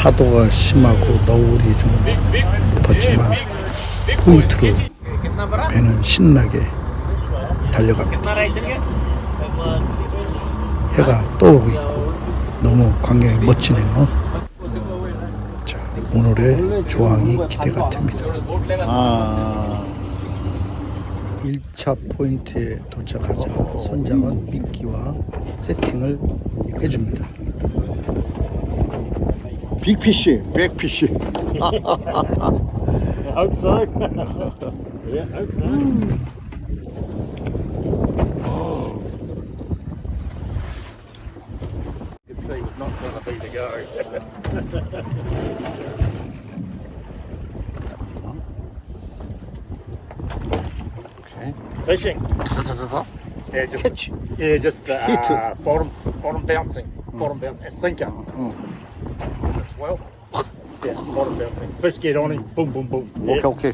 파도가 심하고 너울이 좀 높았지만 포인트로 배는 신나게 달려갑니다. 해가 떠오르고 있고 너무 광경이 멋지네요. 자, 오늘의 조항이 기대가 됩니다. 아, 1차 포인트에 도착하자 선장은 미끼와 세팅을 해줍니다. big fishy, big fishy. I hope so. yeah, hope so. Oh. You can see it was not going to be the go. okay. Fishing. Yeah, just Catch. yeah, just the uh, bottom bottom bouncing, mm. bottom bouncing, a sinker. Mm. Well. Yeah, bottom bouncing. Fish get on him, boom, boom, boom. 오케이. 오케이.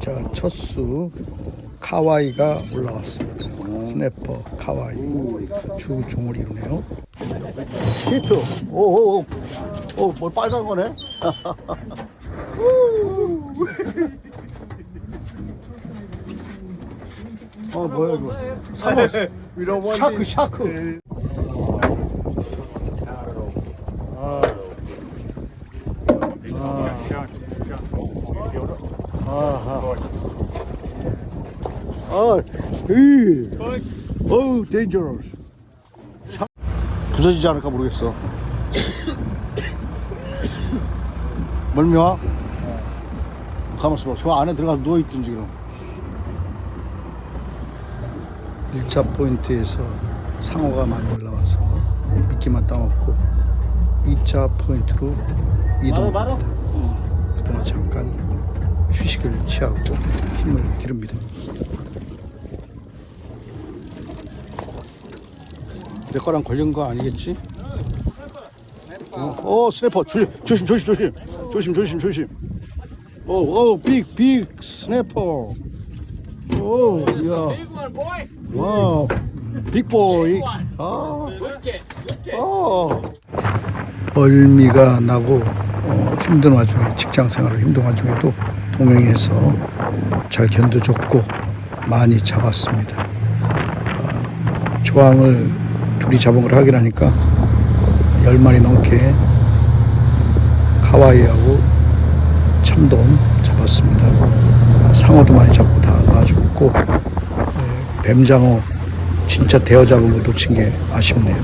자, 첫수 카와이가 올라왔습니다. 스냅퍼 카와이 주 종을 이루네요. 히트. 오, 오, 오. 오, 뭘 빨간 거네? 어, 뭐야, 이거. 샤크, 샤크. 아하. 아, 이. 어우, 데인저러스. 부서지지 않을까 모르겠어. 멀미와? 가만있어 봐. 저 안에 들어가서 누워있든지 그럼. 1차 포인트에서 상어가 많이 올라와서 미끼만 따먹고 2차 포인트로 이동합니다. 휴식을 취하고 힘을 기릅니다. 내 거랑 걸린 거 아니겠지? 어, 어 스냅퍼 조심 조심 조심 조심. 조심 조심 오오빅빅 스냅퍼. 오야. 와우. 빅보이. 아. 어. 멀미가 나고 어, 힘든 와중에 직장 생활을 힘든 와중에도 동행해서 잘 견뎌줬고 많이 잡았습니다. 어, 조항을 둘이 잡은 걸 확인하니까 열 마리 넘게 카와이하고 참돔 잡았습니다. 상어도 많이 잡고 다 놔줬고 예, 뱀장어 진짜 대어 잡은 거 놓친 게 아쉽네요.